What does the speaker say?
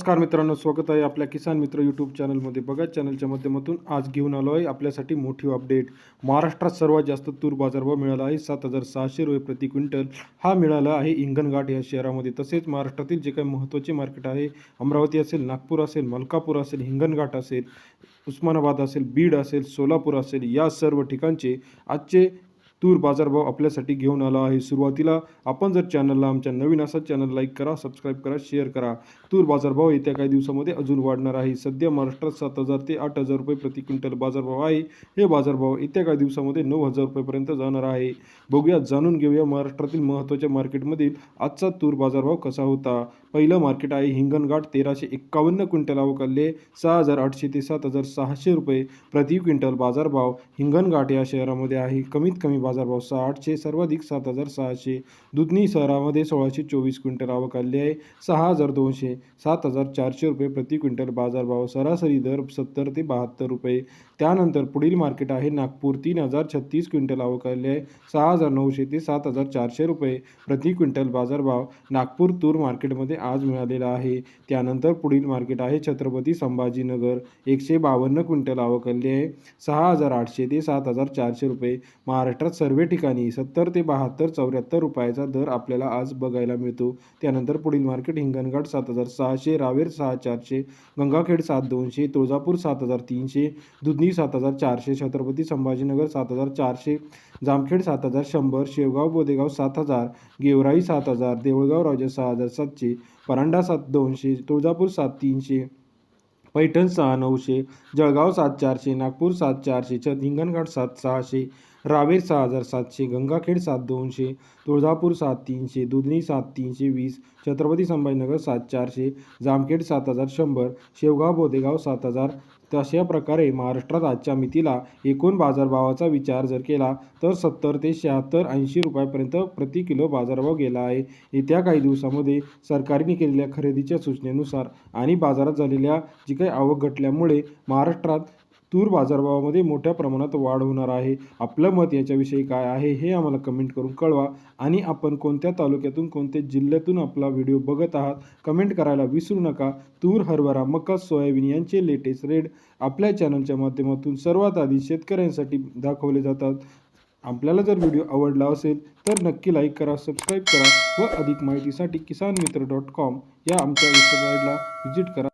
नमस्कार मित्रांनो स्वागत आहे आपल्या किसान मित्र यूट्यूब चॅनलमध्ये. बघा चॅनलच्या माध्यमातून आज घेऊन आलो आहे आपल्यासाठी मोठी अपडेट महाराष्ट्रात सर्वात जास्त तूर बाजारभाव मिळाला आहे सात हजार सहाशे रुपये प्रति क्विंटल. हा मिळाला आहे हिंगणघाट या शहरामध्ये. तसेच महाराष्ट्रातील जे काही महत्त्वाचे मार्केट आहे अमरावती असेल नागपूर असेल मलकापूर असेल हिंगणघाट असेल उस्मानाबाद असेल बीड असेल सोलापूर असेल या सर्व ठिकाणचे आजचे तूर बाजारभाव आपल्यासाठी घेऊन आला आहे. सुरुवातीला आपण जर चॅनलला आमच्या नवीन असा चॅनल लाईक करा सबस्क्राईब करा शेअर करा. तूर बाजारभाव येत्या काही दिवसामध्ये अजून वाढणार आहे. सध्या महाराष्ट्रात सात हजार ते आठ हजार रुपये प्रति क्विंटल बाजारभाव आहे. हे बाजारभाव येत्या काही दिवसामध्ये नऊ हजार रुपयेपर्यंत जाणार आहे. बघूया जाणून घेऊया महाराष्ट्रातील महत्त्वाच्या मार्केटमधील आजचा तूर बाजारभाव कसा होता. पहिलं मार्केट आहे हिंगणघाट तेराशे एक्कावन्न क्विंटल अवकालले सहा हजार आठशे ते सात हजार सहाशे रुपये प्रति क्विंटल बाजारभाव हिंगणघाट या शहरामध्ये आहे. कमीत कमी बाजारभाव सहा आठशे सर्वाधिक सात हजार सहाशे. दुधनी शहरामध्ये सोळाशे चोवीस क्विंटल आवक आहे. सहा हजार दोनशे सात हजार चारशे रुपये प्रति क्विंटल बाजारभाव सरासरी दर सत्तर ते बहात्तर रुपये. त्यानंतर पुढील मार्केट आहे नागपूर तीन हजार छत्तीस क्विंटल आवक आहे. सहा हजार नऊशे ते सात हजार चारशे रुपये प्रति क्विंटल बाजारभाव नागपूर तूर मार्केटमध्ये आज मिळालेला आहे. त्यानंतर पुढील मार्केट आहे. छत्रपती संभाजीनगर. एकशे बावन्न क्विंटल आवक आहे. सहा हजार आठशे ते सात हजार चारशे रुपये. महाराष्ट्रात सर्व ठिकाणी सत्तर ते बहात्तर चौऱ्याहत्तर रुपयाचा दर आपल्याला आज बघायला मिळतो. त्यानंतर पुढील मार्केट हिंगणघाट सात हजार सहाशे रावेर सहा चारशे गंगाखेड सात दोनशे तुळजापूर सात हजार तीनशे दुधनी सात हजार चारशे छत्रपती संभाजीनगर सात हजार चारशे जामखेड सात हजार शंभर शेवगाव बोदेगाव सात हजार गेवराई सात हजार देऊळगाव राजा सहा हजार सातशे परांडा सात दोनशे तुळजापूर सात तीनशे पैठण सहा नऊशे जळगाव सात चारशे नागपूर सात चारशे छ हिंगणघाट सात सहाशे रावेर सहा हजार सातशे गंगाखेड सात दोनशे तुळजापूर सात तीनशे दुधनी सात तीनशे वीस छत्रपती संभाजीनगर सात चारशे जामखेड सात हजार शंभर शेवगाव बोदेगाव सात हजार तशा प्रकारे महाराष्ट्रात आजच्या मितीला एकूण बाजारभावाचा विचार जर केला तर सत्तर ते शहात्तर ऐंशी रुपयापर्यंत प्रति किलो बाजारभाव गेला आहे. येत्या काही दिवसामध्ये सरकारने केलेल्या खरेदीच्या सूचनेनुसार आणि बाजारात झालेल्या जी काही आवक घटल्यामुळे महाराष्ट्रात तूर बाजारभावामध्ये मोठ्या प्रमाणात वाढ होणार आहे. आपलं मत याच्याविषयी काय आहे हे आम्हाला कमेंट करून कळवा आणि आपण कोणत्या तालुक्यातून कोणत्या जिल्ह्यातून आपला व्हिडिओ बघत आहात कमेंट करायला विसरू नका. तूर हरभरा मका सोयाबीन यांचे लेटेस्ट रेट आपल्या चॅनलच्या माध्यमातून सर्वात आधी शेतकऱ्यांसाठी दाखवले जातात. आपल्याला जर व्हिडिओ आवडला असेल तर नक्की लाईक करा सबस्क्राईब करा व अधिक माहितीसाठी किसान मित्र डॉट कॉम या आमच्या वेबसाईटला व्हिजिट करा.